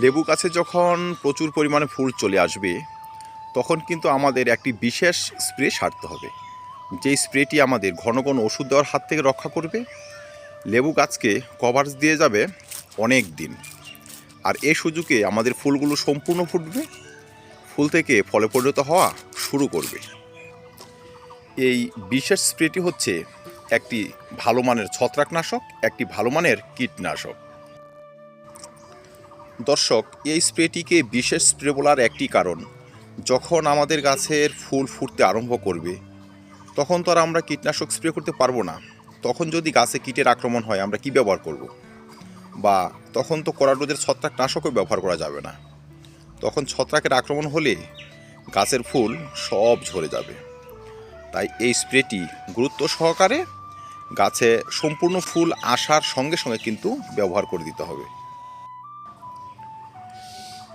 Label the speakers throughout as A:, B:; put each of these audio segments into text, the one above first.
A: লেবু গাছে যখন প্রচুর পরিমাণে ফুল চলে আসবে, তখন কিন্তু আমাদের একটি বিশেষ স্প্রে সারতে হবে। যে স্প্রেটি আমাদের ঘন ঘন ওষুধ দেওয়ার হাত থেকে রক্ষা করবে, লেবু গাছকে কভার দিয়ে যাবে অনেক দিন। আর এ সুযোগে আমাদের ফুলগুলো সম্পূর্ণ ফুটবে, ফুল থেকে ফলে পরিণত হওয়া শুরু করবে। এই বিশেষ স্প্রেটি হচ্ছে একটি ভালো মানের ছত্রাকনাশক, একটি ভালো মানের কীটনাশক। দর্শক, এই স্প্রেটিকে বিশেষ স্প্রে বলার একটি কারণ, যখন আমাদের গাছের ফুল ফুটতে আরম্ভ করবে, তখন তো আর আমরা কীটনাশক স্প্রে করতে পারব না। তখন যদি গাছে কীটের আক্রমণ হয়, আমরা কি ব্যবহার করব। বা তখন তো করাডোজের ছত্রাকনাশকও ব্যবহার করা যাবে না। তখন ছত্রাকের আক্রমণ হলে গাছের ফুল সব ঝরে যাবে। তাই এই স্প্রেটি গুরুত্ব সহকারে গাছে সম্পূর্ণ ফুল আসার সঙ্গে সঙ্গে কিন্তু ব্যবহার করে দিতে হবে।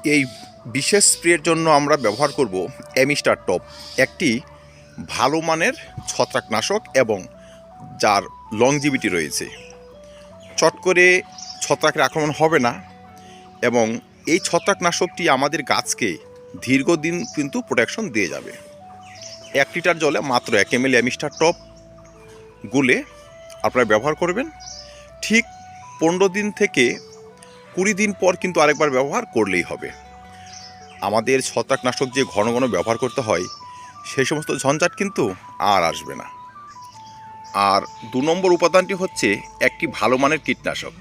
A: এই বিশেষ স্প্রের জন্য আমরা ব্যবহার করব অ্যামিস্টার টপ, একটি ভালো মানের ছত্রাকনাশক এবং যার লংজিভিটি রয়েছে। চট করে ছত্রাকের আক্রমণ হবে না এবং এই ছত্রাকনাশকটি আমাদের গাছকে দীর্ঘদিন কিন্তু প্রোটেকশন দিয়ে যাবে। এক লিটার জলে মাত্র এক এম এল অ্যামিস্টার টপ গুলে আপনারা ব্যবহার করবেন। ঠিক পনেরো দিন থেকে কুড়ি দিন পর কিন্তু আরেকবার ব্যবহার করলেই হবে। আমাদের ছত্রাকনাশক যে ঘন ঘন ব্যবহার করতে হয় সেই সমস্ত ঝঞ্ঝাট কিন্তু আর আসবে না। আর দু নম্বর উপাদানটি হচ্ছে একটি ভালো মানের কীটনাশক।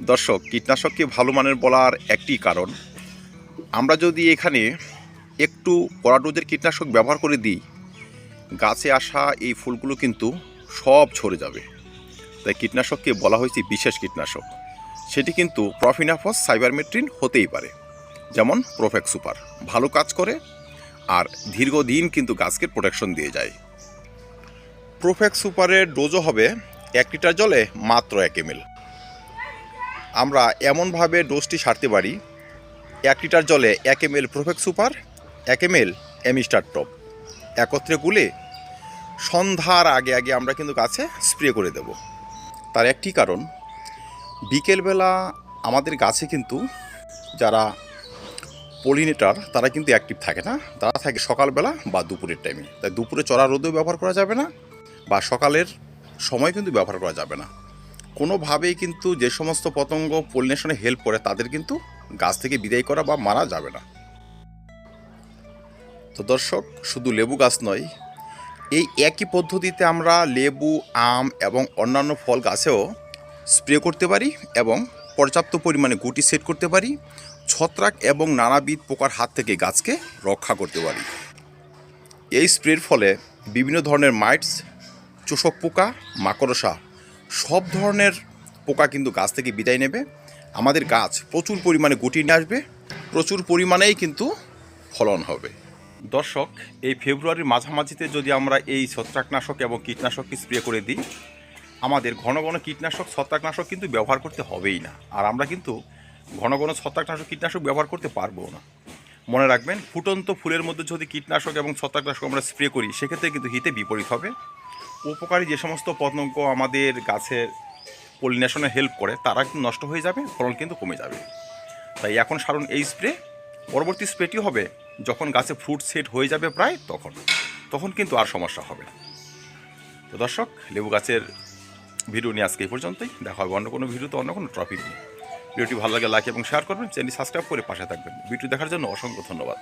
A: দর্শক, কীটনাশককে ভালো মানের বলার একটি কারণ, আমরা যদি এখানে একটু পরাডোজের কীটনাশক ব্যবহার করে দিই, গাছে আসা এই ফুলগুলো কিন্তু সব ঝরে যাবে। তাই কীটনাশককে বলা হয়েছে বিশেষ কীটনাশক। সেটি কিন্তু প্রফিনাফস সাইবারমেট্রিন হতেই পারে, যেমন প্রোফেক্স সুপার ভালো কাজ করে আর দীর্ঘদিন কিন্তু গাছকে প্রোটেকশন দিয়ে যায়। প্রোফেক্স সুপারের ডোজও হবে এক লিটার জলে মাত্র এক এমএল আমরা এমনভাবে ডোজটি সারতে পারি, এক লিটার জলে এক এমএল প্রোফেক্স সুপার এক এম এমএল এমিস্টার টপ। একত্রে গুলে সন্ধ্যার আগে আগে আমরা কিন্তু গাছে স্প্রে করে দেব। তার একটি কারণ বিকেলবেলা আমাদের গাছে কিন্তু যারা পলিনেটার, তারা কিন্তু অ্যাক্টিভ থাকে না। তারা থাকে সকালবেলা বা দুপুরের টাইমে তাই দুপুরে চড়া রোদেও ব্যবহার করা যাবে না বা সকালের সময় কিন্তু ব্যবহার করা যাবে না। কোনোভাবেই কিন্তু যে সমস্ত পতঙ্গ পলিনেশনে হেল্প করে, তাদের কিন্তু গাছ থেকে বিদায় করা বা মারা যাবে না। তো দর্শক, শুধু লেবু গাছ নয়, এই একই পদ্ধতিতে আমরা লেবু, আম এবং অন্যান্য ফল গাছেও স্প্রে করতে পারি এবং পর্যাপ্ত পরিমাণে গুটি সেট করতে পারি, ছত্রাক এবং নানাবিধ পোকার হাত থেকে গাছকে রক্ষা করতে পারি। এই স্প্রের ফলে বিভিন্ন ধরনের মাইটস, চোষক পোকা, মাকড়সা, সব ধরনের পোকা কিন্তু গাছ থেকে বিদায় নেবে। আমাদের গাছ প্রচুর পরিমাণে গুটি নিয়ে আসবে, প্রচুর পরিমাণেই কিন্তু ফলন হবে। দর্শক, এই ফেব্রুয়ারির মাঝামাঝিতে যদি আমরা এই ছত্রাকনাশক এবং কীটনাশককে স্প্রে করে দিই আমাদের ঘন ঘন কীটনাশক, ছত্রাকনাশক কিন্তু ব্যবহার করতে হবেই না। আর আমরা কিন্তু ঘন ঘন ছত্রাকনাশক, কীটনাশক ব্যবহার করতে পারব না। মনে রাখবেন, ফুটন্ত ফুলের মধ্যে যদি কীটনাশক এবং ছত্রাকনাশক আমরা স্প্রে করি, সেক্ষেত্রে কিন্তু হিতে বিপরীত হবে। উপকারী যে সমস্ত পতঙ্গ আমাদের গাছের পলিনেশনে হেল্প করে, তারা কিন্তু নষ্ট হয়ে যাবে, ফলন কিন্তু কমে যাবে। তাই এখন সারুন এই স্প্রে পরবর্তী স্প্রেটি হবে, যখন গাছে ফ্রুট সেট হয়ে যাবে প্রায় তখন। তখন কিন্তু আর সমস্যা হবে তো দর্শক, লেবু গাছের ভিডিও নিয়ে আজকে এই পর্যন্তই। দেখা হবে অন্য কোনো ভিডিওতে, অন্য কোনো টপিক নিয়ে। ভিডিওটি ভালো লাগে লাইক এবং শেয়ার করবেন। চ্যানেল সাবস্ক্রাইব করে পাশে থাকবেন। ভিডিও দেখার জন্য অসংখ্য ধন্যবাদ।